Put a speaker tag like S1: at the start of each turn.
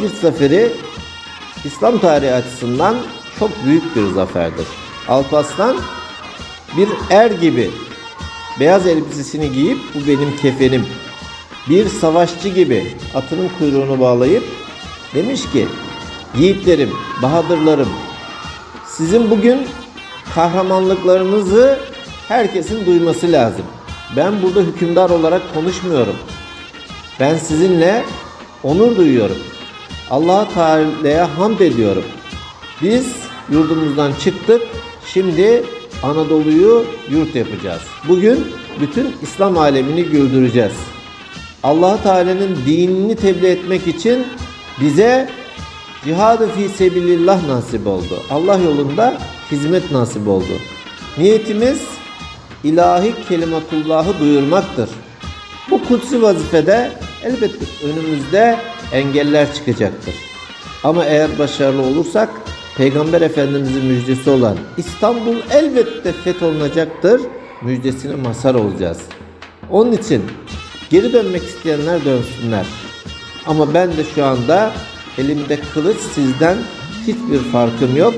S1: Malazgirt zaferi İslam tarihi açısından çok büyük bir zaferdir. Alparslan bir er gibi beyaz elbisesini giyip bu benim kefenim. Bir savaşçı gibi atının kuyruğunu bağlayıp demiş ki yiğitlerim, bahadırlarım sizin bugün kahramanlıklarınızı herkesin duyması lazım. Ben burada hükümdar olarak konuşmuyorum. Ben sizinle onur duyuyorum. Allah Teala'ya hamd ediyorum. Biz yurdumuzdan çıktık. Şimdi Anadolu'yu yurt yapacağız. Bugün bütün İslam alemini güldüreceğiz. Allah Teala'nın dinini tebliğ etmek için bize cihadı fi sebilillah nasip oldu. Allah yolunda hizmet nasip oldu. Niyetimiz ilahi kelimatullahı duyurmaktır. Bu kutsi vazifede elbette önümüzde engeller çıkacaktır. Ama eğer başarılı olursak Peygamber Efendimizin müjdesi olan İstanbul elbette fetholunacaktır. Müjdesine mazhar olacağız. Onun için geri dönmek isteyenler dönsünler. Ama ben de şu anda elimde kılıç sizden hiçbir farkım yok.